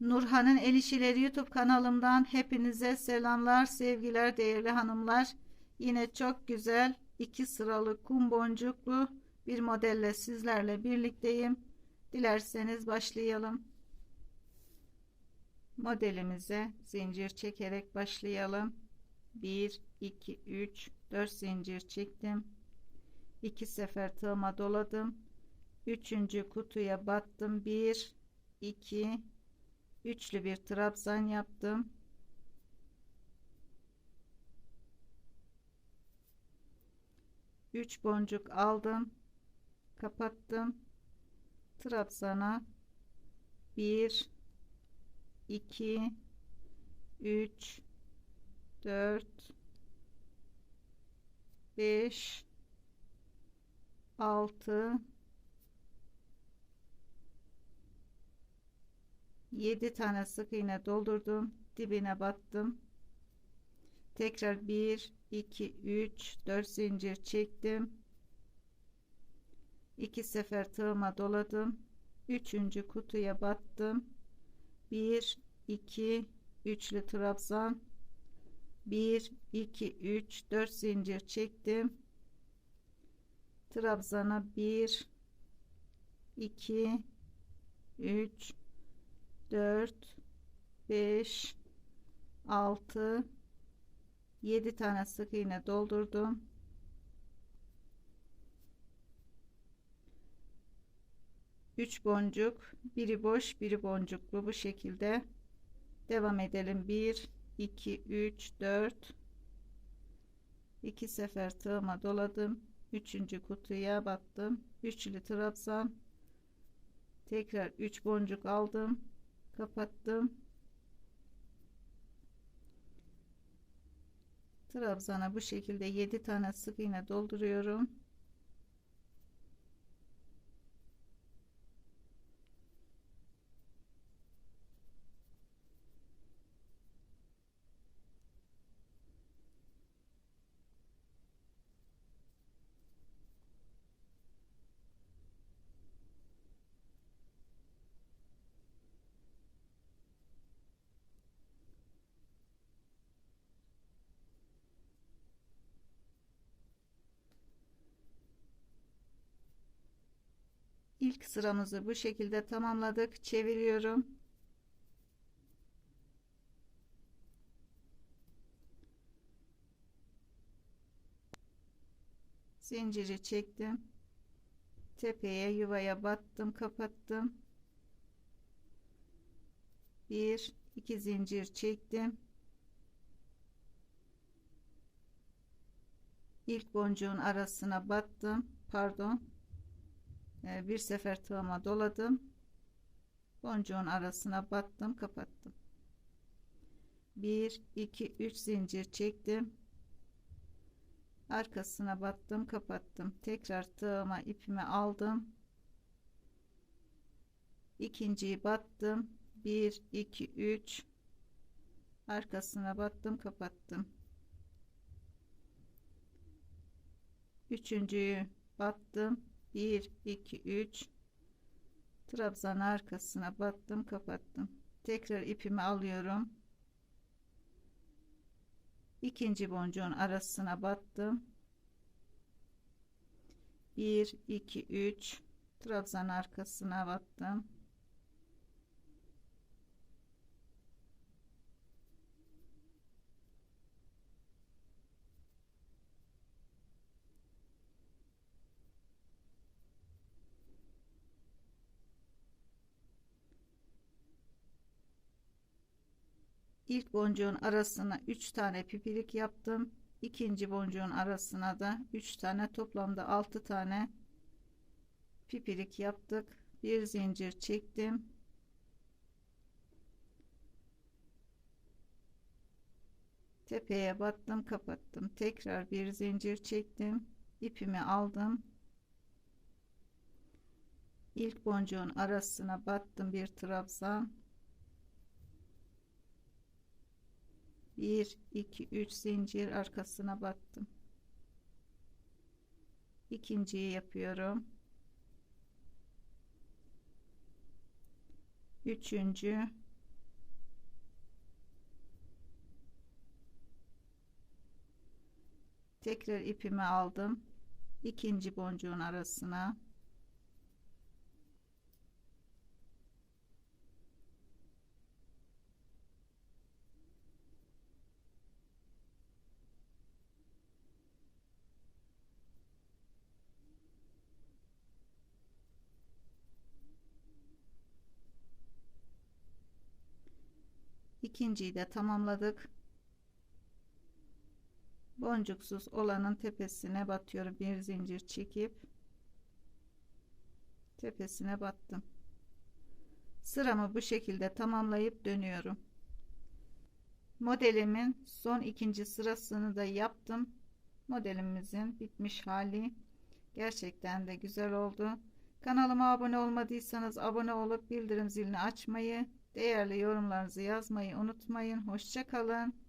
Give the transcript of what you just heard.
Nurhan'ın El İşileri YouTube kanalımdan hepinize selamlar, sevgiler değerli hanımlar. Yine çok güzel iki sıralı kum boncuklu bir modelle sizlerle birlikteyim. Dilerseniz başlayalım. Modelimize zincir çekerek başlayalım. 1, 2, 3, 4 zincir çektim. 2 sefer tığıma doladım. Üçüncü kutuya battım. 1, 2, üçlü bir trabzan yaptım. Üç boncuk aldım. Kapattım. Trabzana bir, iki, üç, dört, beş, altı. 7 tane sık iğne doldurdum dibine battım. Tekrar 1 2 3 4 zincir çektim. 2 sefer tığıma doladım. 3. kutuya battım. 1 2 üçlü trabzan. 1 2 3 4 zincir çektim. Trabzana 1 2 3 4 5 6 7 tane sık iğne doldurdum. Üç boncuk biri boş biri boncuklu. Bu şekilde devam edelim. 1 2 3 4 2 sefer tığıma doladım. Üçüncü kutuya battım üçlü trabzan. Tekrar 3 boncuk aldım kapattım. Trabzana bu şekilde 7 tane sık iğne dolduruyorum İlk sıramızı bu şekilde tamamladık. Çeviriyorum. Zinciri çektim. Tepeye yuvaya battım, kapattım. Bir, iki zincir çektim. İlk boncuğun arasına battım. Pardon bir sefer tığıma doladım. Boncuğun arasına battım kapattım. 1 2 3 zincir çektim. Arkasına battım kapattım. Tekrar tığıma ipimi aldım. İkinciyi battım. 1 2 3 arkasına battım kapattım. Üçüncüyü battım 1 2 3 trabzan arkasına battım kapattım. Tekrar ipimi alıyorum. İkinci boncuğun arasına battım. 1 2 3 trabzan arkasına battım ilk boncuğun arasına 3 tane pipirik yaptım. İkinci boncuğun arasına da 3 tane toplamda 6 tane pipirik yaptık. Bir zincir çektim. Tepeye battım kapattım. Tekrar bir zincir çektim. İpimi aldım. İlk boncuğun arasına battım bir trabzan 1 2 3 zincir arkasına battım. İkinciyi yapıyorum. Üçüncü. Tekrar ipimi aldım. İkinci boncuğun arasına. İkinciyi de tamamladık. Boncuksuz olanın tepesine batıyorum. Bir zincir çekip tepesine battım. Sıramı bu şekilde tamamlayıp dönüyorum. Modelimin son ikinci sırasını da yaptım. Modelimizin bitmiş hali. Gerçekten de güzel oldu. Kanalıma abone olmadıysanız abone olup bildirim zilini açmayı, değerli yorumlarınızı yazmayı unutmayın. Hoşçakalın.